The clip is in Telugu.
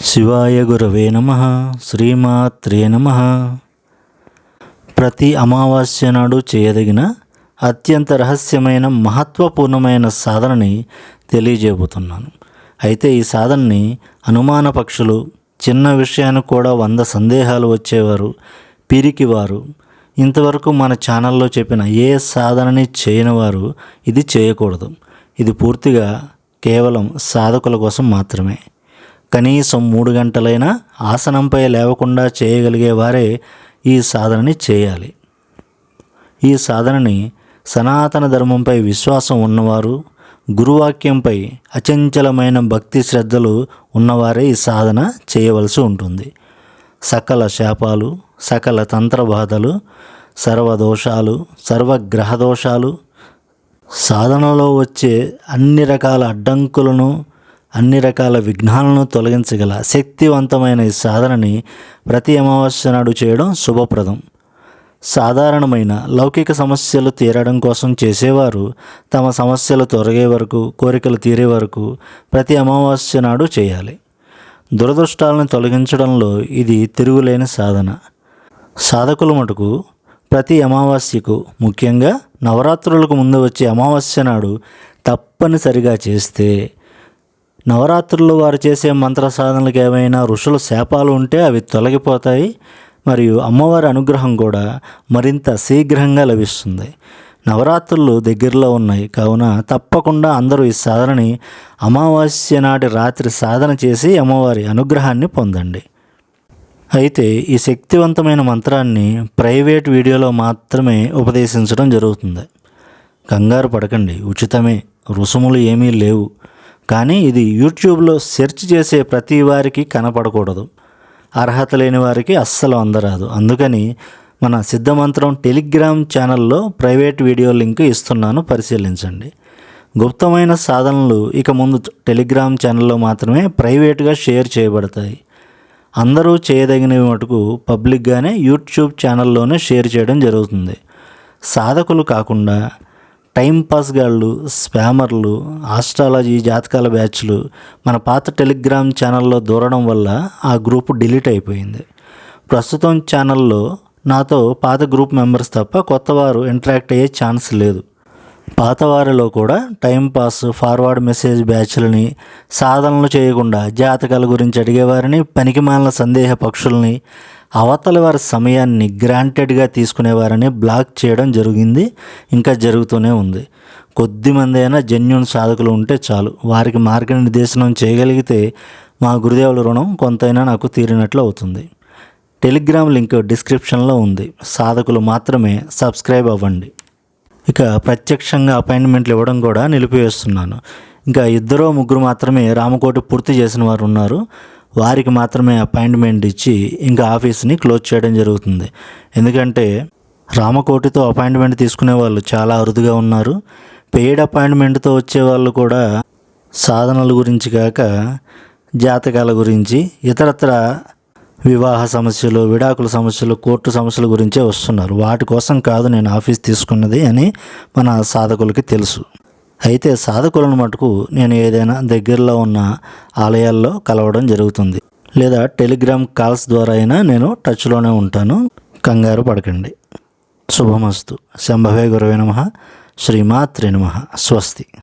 శివాయ గురవే నమ శ్రీమాత్రే నమ. ప్రతి అమావాస్య నాడు చేయదగిన అత్యంత రహస్యమైన మహత్వపూర్ణమైన సాధనని తెలియజేయబోతున్నాను. అయితే ఈ సాధనని అనుమాన పక్షులు చిన్న విషయానికి కూడా వంద సందేహాలు వచ్చేవారు పిరికివారు. ఇంతవరకు మన ఛానల్లో చెప్పిన ఏ సాధనని చేయని వారు ఇది చేయకూడదు. ఇది పూర్తిగా కేవలం సాధకుల కోసం మాత్రమే. కనీసం మూడు గంటలైనా ఆసనంపై లేవకుండా చేయగలిగే వారే ఈ సాధనని చేయాలి. ఈ సాధనని సనాతన ధర్మంపై విశ్వాసం ఉన్నవారు గురువాక్యంపై అచంచలమైన భక్తి శ్రద్ధలు ఉన్నవారే ఈ సాధన చేయవలసి ఉంటుంది. సకల శాపాలు సకల తంత్ర బాధలు సర్వదోషాలు సర్వగ్రహ దోషాలు సాధనలో వచ్చే అన్ని రకాల అడ్డంకులను అన్ని రకాల విఘ్నాలను తొలగించగల శక్తివంతమైన ఈ సాధనని ప్రతి అమావాస్య నాడు చేయడం శుభప్రదం. సాధారణమైన లౌకిక సమస్యలు తీరడం కోసం చేసేవారు తమ సమస్యలు తొలగే వరకు కోరికలు తీరే వరకు ప్రతి అమావాస్య నాడు చేయాలి. దురదృష్టాలను తొలగించడంలో ఇది తిరుగులేని సాధన. సాధకుల మటుకు ప్రతి అమావాస్యకు ముఖ్యంగా నవరాత్రులకు ముందు వచ్చే అమావాస్య నాడు తప్పనిసరిగా చేస్తే నవరాత్రుల్లో వారు చేసే మంత్ర సాధనలకు ఏమైనా ఋషుల శాపాలు ఉంటే అవి తొలగిపోతాయి మరియు అమ్మవారి అనుగ్రహం కూడా మరింత శీఘ్రంగా లభిస్తుంది. నవరాత్రులు దగ్గరలో ఉన్నాయి. కావున తప్పకుండా అందరూ ఈ సాధనని అమావాస్య నాటి రాత్రి సాధన చేసి అమ్మవారి అనుగ్రహాన్ని పొందండి. అయితే ఈ శక్తివంతమైన మంత్రాన్ని ప్రైవేట్ వీడియోలో మాత్రమే ఉపదేశించడం జరుగుతుంది. కంగారు పడకండి. ఉచితమే. రుసుములు ఏమీ లేవు. కానీ ఇది యూట్యూబ్లో సెర్చ్ చేసే ప్రతి వారికి కనపడకూడదు. అర్హత లేని వారికి అస్సలు అందరాదు. అందుకని మన సిద్ధమంత్రం టెలిగ్రామ్ ఛానల్లో ప్రైవేట్ వీడియో లింక్ ఇస్తున్నాను పరిశీలించండి. గుప్తమైన సాధనలు ఇక ముందు టెలిగ్రామ్ ఛానల్లో మాత్రమే ప్రైవేట్గా షేర్ చేయబడతాయి. అందరూ చేయదగినవి మటుకు పబ్లిక్గానే యూట్యూబ్ ఛానల్లోనే షేర్ చేయడం జరుగుతుంది. సాధకులు కాకుండా టైంపాస్ గాళ్ళు స్పామర్లు ఆస్ట్రాలజీ జాతకాల బ్యాచ్లు మన పాత టెలిగ్రామ్ ఛానల్లో దూరడం వల్ల ఆ గ్రూప్ డిలీట్ అయిపోయింది. ప్రస్తుతం ఛానల్లో నాతో పాత గ్రూప్ మెంబర్స్ తప్ప కొత్తవారు ఇంటరాక్ట్ అయ్యే ఛాన్స్ లేదు. పాతవారిలో కూడా టైంపాస్ ఫార్వర్డ్ మెసేజ్ బ్యాచ్లని సాధనలు చేయకుండా జాతకాల గురించి అడిగేవారిని పనికిమాలిన సందేహ పక్షుల్ని అవతల వారి సమయాన్ని గ్రాంటెడ్గా తీసుకునేవారని బ్లాక్ చేయడం జరిగింది ఇంకా జరుగుతూనే ఉంది. కొద్దిమంది అయినా జెన్యున్ సాధకులు ఉంటే చాలు. వారికి మార్గనిర్దేశనం చేయగలిగితే మా గురుదేవుల రుణం కొంతైనా నాకు తీరినట్లు అవుతుంది. టెలిగ్రామ్ లింక్ డిస్క్రిప్షన్లో ఉంది. సాధకులు మాత్రమే సబ్స్క్రైబ్ అవ్వండి. ఇక ప్రత్యక్షంగా అపాయింట్మెంట్లు ఇవ్వడం కూడా నిలిపివేస్తున్నాను. ఇంకా ఇద్దరో ముగ్గురు మాత్రమే రామకోటి పూర్తి చేసిన వారు ఉన్నారు. వారికి మాత్రమే అపాయింట్మెంట్ ఇచ్చి ఇంకా ఆఫీస్ని క్లోజ్ చేయడం జరుగుతుంది. ఎందుకంటే రామకోటితో అపాయింట్మెంట్ తీసుకునే వాళ్ళు చాలా అరుదుగా ఉన్నారు. పెయిడ్ అపాయింట్మెంట్తో వచ్చే వాళ్ళు కూడా సాధనల గురించి కాక జాతకాల గురించి ఇతరత్ర వివాహ సమస్యలు విడాకుల సమస్యలు కోర్టు సమస్యల గురించే వస్తున్నారు. వాటి కోసం కాదు నేను ఆఫీస్ తీసుకున్నది అని మన సాధకులకి తెలుసు. అయితే సాధకులను మటుకు నేను ఏదైనా దగ్గరలో ఉన్న ఆలయాల్లో కలవడం జరుగుతుంది లేదా టెలిగ్రామ్ కాల్స్ ద్వారా అయినా నేను టచ్లోనే ఉంటాను. కంగారు పడకండి. శుభమస్తు. శంభవే గురవే నమ. శ్రీమాత్రే నమ. స్వస్తి.